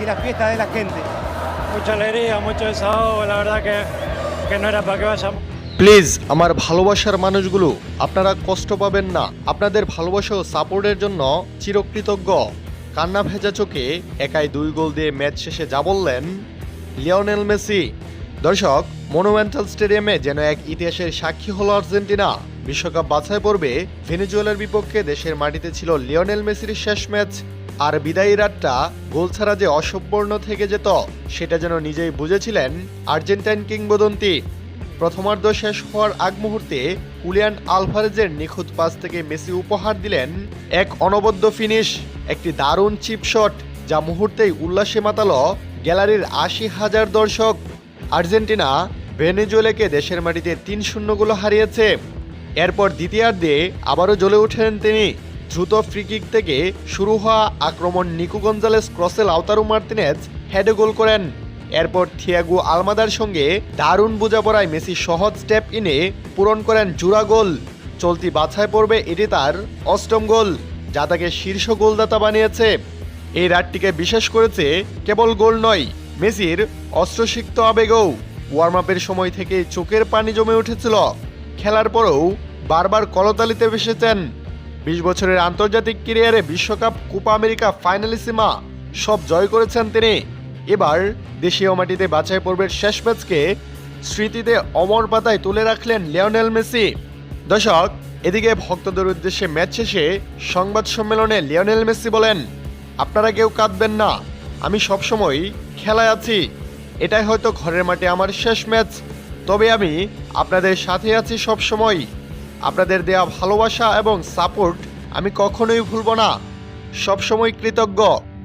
y la fiesta de la gente. mucha alegría, mucho desahogo, la verdad que, que no era para que vayamos. Please আমার ভালোবাসার মানুষগুলো আপনারা কষ্ট পাবেন না আপনাদের ভালোবাসা ও সাপোর্টের জন্য চিরকৃতজ্ঞ কান্না ভেজা চোখে একাই দুই গোল দিয়ে ম্যাচ শেষে যা বললেন লিওনেল মেসি দর্শক মনুমেন্টাল স্টেডিয়ামে যেন এক ইতিহাসের সাক্ষী হলো আর্জেন্টিনা। বিশ্বকাপ বাছাই পর্বে ভেনেজুয়েলার বিপক্ষে দেশের মাটিতে ছিল লিওনেল মেসির শেষ ম্যাচ, আর বিদায়ী রাতটা গোল ছাড়া যে অসম্পূর্ণ থেকে যেত, সেটা যেন নিজেই বুঝেছিলেন আর্জেন্টাইন কিংবদন্তি। প্রথমার্ধ শেষ হওয়ার আগ মুহূর্তে কুলিয়ান আলভারেজের নিখুঁত পাস থেকে মেসি উপহার দিলেন এক অনবদ্য ফিনিশ, একটি দারুণ চিপ শট, যা মুহূর্তেই উল্লাসে মাতালো গ্যালারির আশি হাজার দর্শক। আর্জেন্টিনা ভেনেজুয়েলাকে দেশের মাটিতে তিন শূন্য গোল হারিয়েছে। এরপর দ্বিতীয়ার্ধে আবারও জ্বলে ওঠেন তিনি। দ্রুত ফ্রিকিক থেকে শুরু হওয়া আক্রমণ নিকু গঞ্জালেস ক্রসেল আওতারু মার্তিনেজ হেডে গোল করেন। এরপর থিয়াগু আলমাদার সঙ্গে দারুণ বোঝাপড়ায় মেসি সহজ স্টেপ ইনে পূরণ করেন জুরা গোল। চলতি বাছাই পড়বে এটি তার অষ্টম গোল, যা তাকে শীর্ষ গোলদাতা বানিয়েছে। এই রাতটিকে বিশেষ করেছে কেবল গোল নয়, মেসির অস্ত্রসিক্ত আবেগও। ওয়ার্ম আপের সময় থেকে চোখের পানি জমে উঠেছিল। খেলার পরেও বারবার কলতালিতে ভেসেছেন। বিশ বছরের আন্তর্জাতিক ক্যারিয়ারে বিশ্বকাপ, কোপা আমেরিকা, ফাইনালিসিমা সব জয় করেছেন তিনি। এবার দেশীয় মাটিতে বাছাই পর্বের শেষ ম্যাচকে স্মৃতিতে অমর পাতায় তুলে রাখলেন লিওনেল মেসি। দর্শক, এদিকে ভক্তদের উদ্দেশ্যে ম্যাচ শেষে সংবাদ সম্মেলনে লিওনেল মেসি বলেন, আপনারা কেউ কাঁদবেন না, আমি সবসময় খেলায় আছি। এটাই হয়তো ঘরের মাঠে আমার শেষ ম্যাচ। তবে আমি আপনাদের সাথে আছি সবসময় আপনাদের দেয়া ভালোবাসা এবং সাপোর্ট আমি কখনোই ভুলব না। সবসময় কৃতজ্ঞ।